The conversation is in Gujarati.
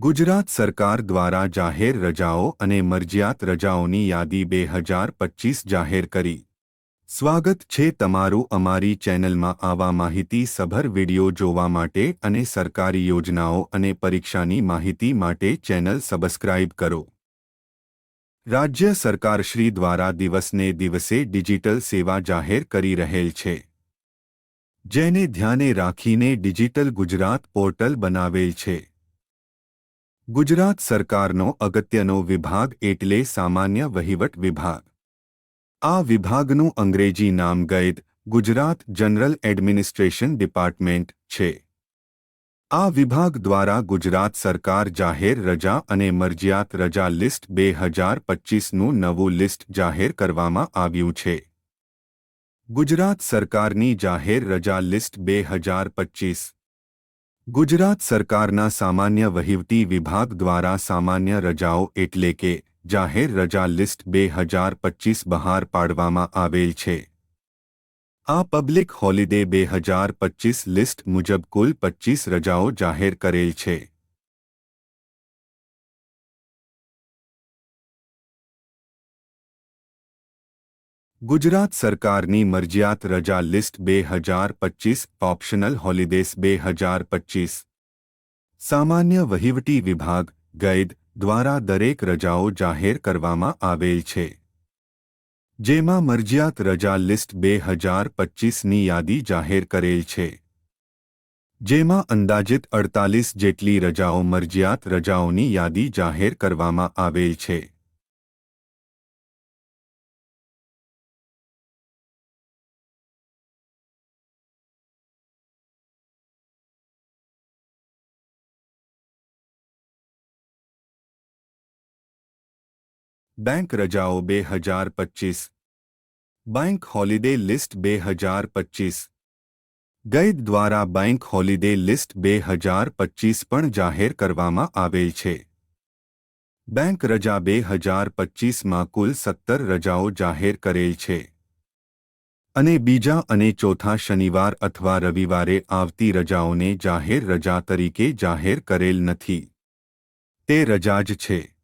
ગુજરાત સરકાર દ્વારા જાહેર રજાઓ અને મરજિયાત રજાઓની યાદી બે હજાર પચીસ જાહેર કરી. સ્વાગત છે તમારું અમારી ચેનલમાં આવા માહિતી સભર વિડિયો જોવા માટે અને સરકારી યોજનાઓ અને પરીક્ષાની માહિતી માટે ચેનલ સબસ્ક્રાઇબ કરો. રાજ્ય સરકારશ્રી દ્વારા દિવસને દિવસે ડિજિટલ સેવા જાહેર કરી રહેલ છે. જેને ધ્યાને રાખીને ડિજિટલ ગુજરાત પોર્ટલ બનાવેલ છે. ગુજરાત સરકારનો અગત્યનો વિભાગ એટલે સામાન્ય વહીવટ વિભાગ. આ વિભાગનું અંગ્રેજી નામ ગૈદ ગુજરાત જનરલ એડમિનિસ્ટ્રેશન ડિપાર્ટમેન્ટ છે. આ વિભાગ દ્વારા ગુજરાત સરકાર જાહેર રજા અને મરજિયાત રજા લિસ્ટ બે હજાર પચીસનું નવું લિસ્ટ જાહેર કરવામાં આવ્યું છે. ગુજરાત સરકારની જાહેર રજા લિસ્ટ બે હજાર પચીસ ગુજરાત સરકારના સામાન્ય વહીવટી વિભાગ દ્વારા સામાન્ય રજાઓ એટલે કે જાહેર રજા લિસ્ટ બે હજાર પચીસ બહાર પાડવામાં આવેલ છે. આ પબ્લિક હોલિડે બે હજાર પચીસ લિસ્ટ મુજબ કુલ પચીસ રજાઓ જાહેર કરેલ છે. ગુજરાત સરકારની મરજિયાત રજા લિસ્ટ બે હજાર પચીસ, ઓપ્શનલ હોલિડેસ બે હજાર પચીસ. સામાન્ય વહીવટી વિભાગ ગૈદ દ્વારા દરેક રજાઓ જાહેર કરવામાં આવેલ છે. જેમાં મરજિયાત રજા લિસ્ટ બે હજાર પચીસની યાદી જાહેર કરેલ છે. જેમાં અંદાજિત અડતાલીસ જેટલી રજાઓ મરજિયાત રજાઓની યાદી જાહેર કરવામાં આવેલ છે. બેંક રજાઓ બે હજાર પચીસ. બેંક હોલિડે લિસ્ટ બે હજાર પચીસ. ગૈદ દ્વારા બેંક હોલિડે લિસ્ટ બે હજાર પચીસ પણ જાહેર કરવામાં આવેલ છે. બેંક રજા બે હજાર પચીસમાં કુલ સત્તર રજાઓ જાહેર કરેલ છે. અને બીજા અને ચોથા શનિવાર અથવા રવિવારે આવતી રજાઓને જાહેર રજા તરીકે જાહેર કરેલ નથી. તે રજા જ છે.